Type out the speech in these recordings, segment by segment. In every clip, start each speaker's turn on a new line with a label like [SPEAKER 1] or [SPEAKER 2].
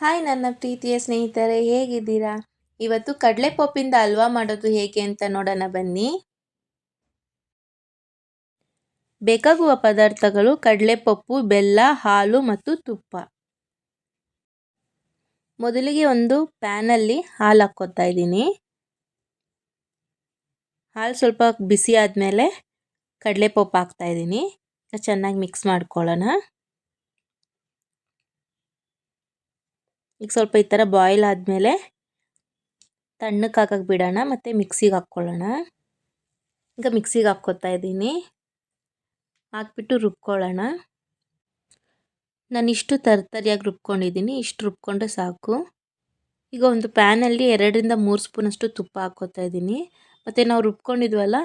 [SPEAKER 1] Hi ನನ್ನ ಪ್ರೀತಿಯ ಸ್ನೇಹಿತರೆ, ಹೇಗಿದ್ದೀರಾ? ಇವತ್ತು ಕಡಲೆ ಪಪ್ಪಿಂದ ಹಲ್ವಾ ಮಾಡೋದು ಹೇಗೆ ಅಂತ ನೋಡೋಣ ಬನ್ನಿ. ಬೇಕಾಗುವ ಪದಾರ್ಥಗಳು ಕಡಲೆಪಪ್ಪು, ಬೆಲ್ಲ, ಹಾಲು ಮತ್ತು ತುಪ್ಪ. ಮೊದಲಿಗೆ ಒಂದು ಪ್ಯಾನಲ್ಲಿ ಹಾಲು ಹಾಕ್ಕೋತಾ ಇದ್ದೀನಿ. ಹಾಲು ಸ್ವಲ್ಪ ಬಿಸಿ ಆದಮೇಲೆ ಕಡಲೆಪಪ್ಪು ಹಾಕ್ತಾ ಇದ್ದೀನಿ. ಚೆನ್ನಾಗಿ ಮಿಕ್ಸ್ ಮಾಡ್ಕೊಳ್ಳೋಣ. ಈಗ ಸ್ವಲ್ಪ ಈ ಥರ ಬಾಯ್ಲ್ ಆದಮೇಲೆ ತಣ್ಣಕ್ಕೆ ಹಾಕಕ್ಕೆ ಬಿಡೋಣ, ಮತ್ತು ಮಿಕ್ಸಿಗೆ ಹಾಕ್ಕೊಳ್ಳೋಣ. ಈಗ ಮಿಕ್ಸಿಗೆ ಹಾಕ್ಕೊತಾ ಇದ್ದೀನಿ. ಹಾಕ್ಬಿಟ್ಟು ರುಬ್ಕೊಳ್ಳೋಣ. ನಾನು ಇಷ್ಟು ತರ್ತರಿಯಾಗಿ ರುಬ್ಕೊಂಡಿದ್ದೀನಿ, ಇಷ್ಟು ರುಬ್ಕೊಂಡ್ರೆ ಸಾಕು. ಈಗ ಒಂದು ಪ್ಯಾನಲ್ಲಿ ಎರಡರಿಂದ ಮೂರು ಸ್ಪೂನಷ್ಟು ತುಪ್ಪ ಹಾಕ್ಕೋತಾ ಇದ್ದೀನಿ. ಮತ್ತು ನಾವು ರುಬ್ಕೊಂಡಿದ್ವಲ್ಲ,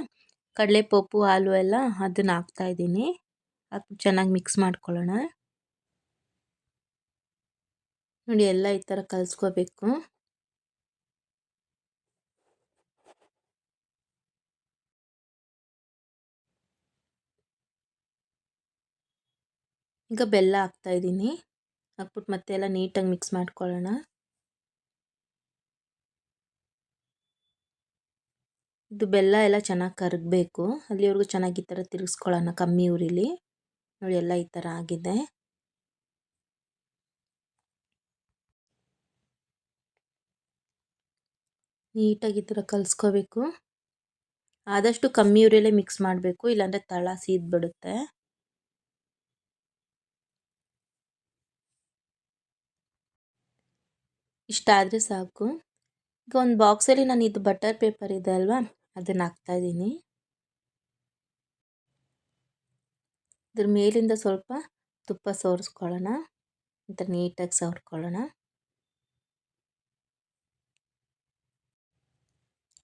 [SPEAKER 1] ಕಡಲೆಪಪ್ಪು, ಹಾಲು ಎಲ್ಲ ಅದನ್ನು ಹಾಕ್ತಾಯಿದ್ದೀನಿ ಹಾಕಿ ಚೆನ್ನಾಗಿ ಮಿಕ್ಸ್ ಮಾಡ್ಕೊಳ್ಳೋಣ. ನೋಡಿ ಎಲ್ಲ ಈ ಥರ ಕಲಿಸ್ಕೋಬೇಕು. ಈಗ ಬೆಲ್ಲ ಹಾಕ್ತಾ ಇದ್ದೀನಿ. ಹಾಕ್ಬಿಟ್ಟು ಮತ್ತೆ ಎಲ್ಲ ನೀಟಾಗಿ ಮಿಕ್ಸ್ ಮಾಡ್ಕೊಳ್ಳೋಣ. ಇದು ಬೆಲ್ಲ ಎಲ್ಲ ಚೆನ್ನಾಗಿ ಕರಗಬೇಕು. ಅಲ್ಲಿವರೆಗೂ ಚೆನ್ನಾಗಿ ಈ ಥರ ತಿರುಗಿಸ್ಕೊಳ್ಳೋಣ ಕಮ್ಮಿ ಉರಿಲಿ. ನೋಡಿ ಎಲ್ಲ ಈ ಥರ ಆಗಿದೆ. ನೀಟಾಗಿ ಈ ಥರ ಕಲಿಸ್ಕೋಬೇಕು. ಆದಷ್ಟು ಕಮ್ಮಿ ಉರಿಯಲ್ಲೇ ಮಿಕ್ಸ್ ಮಾಡಬೇಕು, ಇಲ್ಲಾಂದರೆ ತಳ ಸೀದ್ಬಿಡುತ್ತೆ. ಇಷ್ಟ ಆದರೆ ಸಾಕು. ಈಗ ಒಂದು ಬಾಕ್ಸಲ್ಲಿ ನಾನು ಇದು ಬಟರ್ ಪೇಪರ್ ಇದೆ ಅಲ್ವಾ, ಅದನ್ನು ಹಾಕ್ತಾಯಿದ್ದೀನಿ ಇದ್ರ ಮೇಲಿಂದ ಸ್ವಲ್ಪ ತುಪ್ಪ ಸವರಿಸ್ಕೊಳ್ಳೋಣ ಈ ನೀಟಾಗಿ ಸವರ್ಕೊಳ್ಳೋಣ.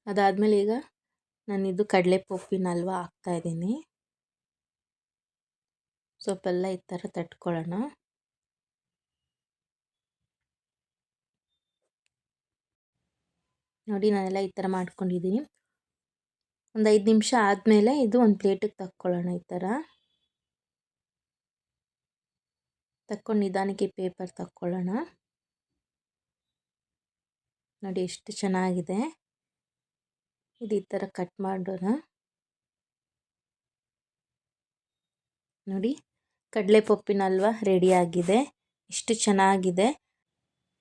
[SPEAKER 1] ಅದಾದಮೇಲೆ ಈಗ ನಾನಿದು ಕಡಲೆ ಪೊಪ್ಪಿನ ಹಲ್ವ ಹಾಕ್ತಾಯಿದ್ದೀನಿ ಸೊಪ್ಪೆಲ್ಲ ಈ ಥರ ತಟ್ಕೊಳ್ಳೋಣ. ನೋಡಿ, ನಾನೆಲ್ಲ ಈ ಥರ ಮಾಡ್ಕೊಂಡಿದ್ದೀನಿ. ಒಂದು ಐದು ನಿಮಿಷ ಆದಮೇಲೆ ಇದು ಒಂದು ಪ್ಲೇಟಿಗೆ ತಕ್ಕೊಳ್ಳೋಣ ಈ ಥರ. ತಕ್ಕೊಂಡು ನಿಧಾನಕ್ಕೆ ಪೇಪರ್ ತಕ್ಕೊಳ್ಳೋಣ. ನೋಡಿ, ಎಷ್ಟು ಚೆನ್ನಾಗಿದೆ. ಇದು ಈ ಥರ ಕಟ್ ಮಾಡೋಣ ನೋಡಿ ಕಡಲೆಪಪ್ಪಿನ ಹಲ್ವ ರೆಡಿಯಾಗಿದೆ ಇಷ್ಟು ಚೆನ್ನಾಗಿದೆ.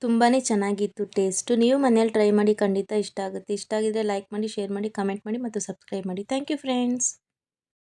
[SPEAKER 1] ತುಂಬಾ ಚೆನ್ನಾಗಿತ್ತು ಟೇಸ್ಟು. ನೀವು ಮನೇಲಿ ಟ್ರೈ ಮಾಡಿ ಖಂಡಿತ ಇಷ್ಟ ಆಗುತ್ತೆ. ಇಷ್ಟ ಆಗಿದ್ದರೆ ಲೈಕ್ ಮಾಡಿ, ಶೇರ್ ಮಾಡಿ, ಕಮೆಂಟ್ ಮಾಡಿ ಮತ್ತು ಸಬ್ಸ್ಕ್ರೈಬ್ ಮಾಡಿ. Thank you friends.